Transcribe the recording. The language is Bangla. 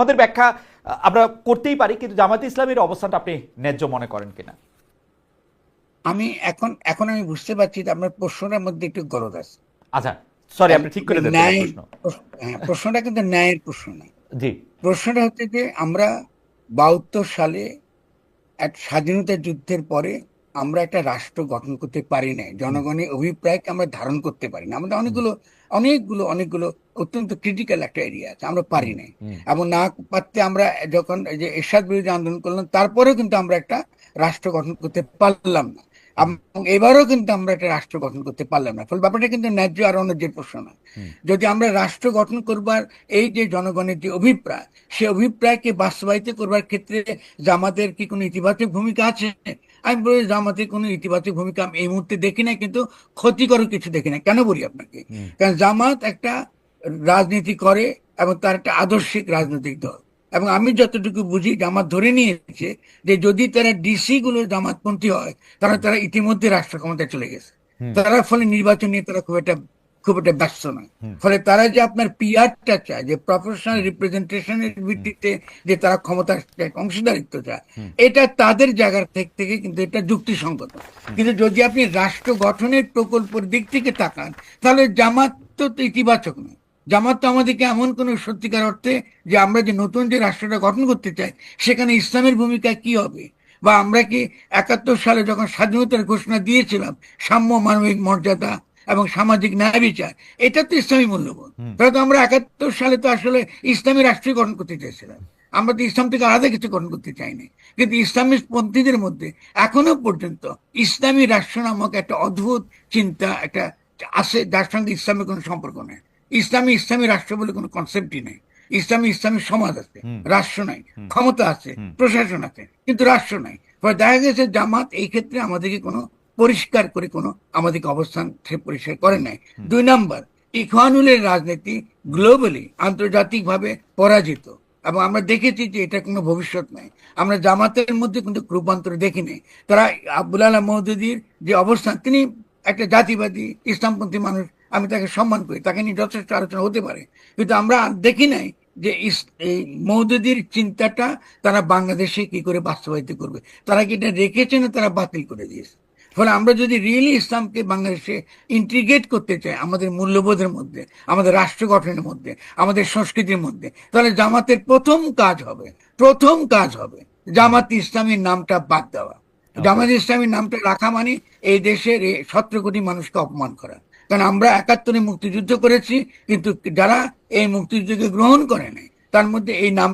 আমাদের ব্যাখ্যা আমরা করতেই পারি কিন্তু জামাতে ইসলামের অবস্থানটা আপনি ন্যায্য মনে করেন কিনা? আমি এখন এখন আমি বুঝতে পারছি যে আপনার প্রশ্নটার মধ্যে একটু গরজ আছে। আচ্ছা সরি আপনি ঠিক করে হ্যাঁ প্রশ্নটা কিন্তু ন্যায়ের প্রশ্ন না। জি। প্রশ্নটা হচ্ছে যে আমরা বাহাত্তর সালে এক স্বাধীনতা যুদ্ধের পরে আমরা একটা রাষ্ট্র গঠন করতে পারি নাই। জনগণের অভিপ্রায়কে আমরা ধারণ করতে পারি না আমাদের অনেকগুলো অনেকগুলো অনেকগুলো অত্যন্ত ক্রিটিক্যাল একটা এরিয়া আছে আমরা পারি নাই। এবং না পারতে আমরা যখন যে এরশাদ বিরোধী আন্দোলন করলাম তারপরেও কিন্তু আমরা একটা রাষ্ট্র গঠন করতে পারলাম না। এবং এবারও কিন্তু আমরা একটা রাষ্ট্র গঠন করতে পারলাম না। ফলে ব্যাপারটা কিন্তু ন্যায্য আর অন্যায্যের প্রশ্ন না। যদি আমরা রাষ্ট্র গঠন করবার এই যে জনগণের যে অভিপ্রায় সে অভিপ্রায়কে বাস্তবায়িত করবার ক্ষেত্রে যে আমাদের কি কোনো ইতিবাচক ভূমিকা আছে? আমি বলি জামাতের কোনো ইতিবাচক ভূমিকা আমি এই মুহূর্তে দেখি না কিন্তু ক্ষতিকর কিছু দেখি না কেন বলি আপনাকে? কারণ জামাত একটা রাজনীতি করে এবং তার একটা আদর্শিক রাজনৈতিক দল। এবং আমি যতটুকু বুঝি জামাত ধরে নিয়েছে যে যদি তারা ডিসি গুলো জামাতপন্থী হয় তাহলে তারা ইতিমধ্যে রাষ্ট্র ক্ষমতায় চলে গেছে। তারা ফলে নির্বাচন নিয়ে তারা খুব একটা খুব একটা ব্যস্ত নয়। ফলে তারা যে আপনার পিআরটা চায় যে প্রফেশনাল রিপ্রেজেন্টেশনের ভিত্তিতে যে তারা ক্ষমতা চায়, অংশীদারিত্ব চায়। এটা তাদের জায়গার থেকে থেকে কিন্তু এটা যুক্তিসঙ্গত। কিন্তু যদি আপনি রাষ্ট্র গঠনের প্রকল্পের দিক থেকে তাকান তাহলে জামাত তো তো ইতিবাচক নয়। জামাত তো আমাদেরকে এমন কোন সত্যিকার অর্থে যে আমরা যে নতুন যে রাষ্ট্রটা গঠন করতে চাই সেখানে ইসলামের ভূমিকা কি হবে? বা আমরা কি একাত্তর সালে যখন স্বাধীনতার ঘোষণা দিয়েছিলাম সাম্য মানবিক মর্যাদা এবং সামাজিক ন্যায় বিচার। এটা তো ইসলামী মূল্যবোধ। তাহলে তো আমরা একাত্তর সালে তো আসলে ইসলামী রাষ্ট্রই গঠন করতে চেয়েছিলাম। আমরা তো ইসলাম থেকে আলাদা কিছু গঠন করতে চাইনি। কিন্তু ইসলামী পন্থীদের মধ্যে এখনও পর্যন্ত ইসলামী রাষ্ট্র নামক একটা অদ্ভুত চিন্তা একটা আছে যার সঙ্গে ইসলামের কোনো সম্পর্ক নেই। ইসলামী ইসলামী রাষ্ট্র বলে কোনো কনসেপ্টই নেই। ইসলামী ইসলামী সমাজ আছে রাষ্ট্র নাই ক্ষমতা আছে প্রশাসন আছে কিন্তু রাষ্ট্র নাই। ফলে দেখা গেছে জামাত এই ক্ষেত্রে আমাদেরকে কোনো পরিষ্কার করে কোনো আমাদেরকে অবস্থান পরিষ্কার করে নাই। দুই নাম্বার, ইখওয়ানুলের রাজনীতি গ্লোবালি আন্তর্জাতিকভাবে পরাজিত। এবং আমরা দেখেছি যে এটা কোনো ভবিষ্যৎ নাই। আমরা জামাতের মধ্যে কিন্তু রূপান্তর দেখিনি তারা আব্দুল আলাহ মৌদুদির যে অবস্থান, তিনি একটা জাতিবাদী, ইসলামপন্থী মানুষ, আমি তাকে সম্মান করি। তাকে নিয়ে যথেষ্ট আলোচনা হতে পারে। কিন্তু আমরা দেখি নাই যে এই মৌদুদির চিন্তাটা তারা বাংলাদেশে কি করে বাস্তবায়িত করবে। তারা কি এটা রেখেছে না তারা বাতিল করে দিয়েছে? ফলে আমরা যদি রিয়েলি ইসলামকে বাংলাদেশে ইন্টিগ্রেট করতে চাই আমাদের মূল্যবোধের মধ্যে আমাদের রাষ্ট্র গঠনের মধ্যে আমাদের সংস্কৃতির মধ্যে তাহলে জামাতের প্রথম কাজ হবে প্রথম কাজ হবে জামাত ইসলামীর নামটা বাদ দেওয়া। জামাত ইসলামীর নামটা রাখা মানে এই দেশের সতেরো কোটি মানুষকে অপমান করা। কারণ আমরা একাত্তরে মুক্তিযুদ্ধ করেছি কিন্তু যারা এই মুক্তিযুদ্ধকে গ্রহণ করে নাই তার মধ্যে এই নাম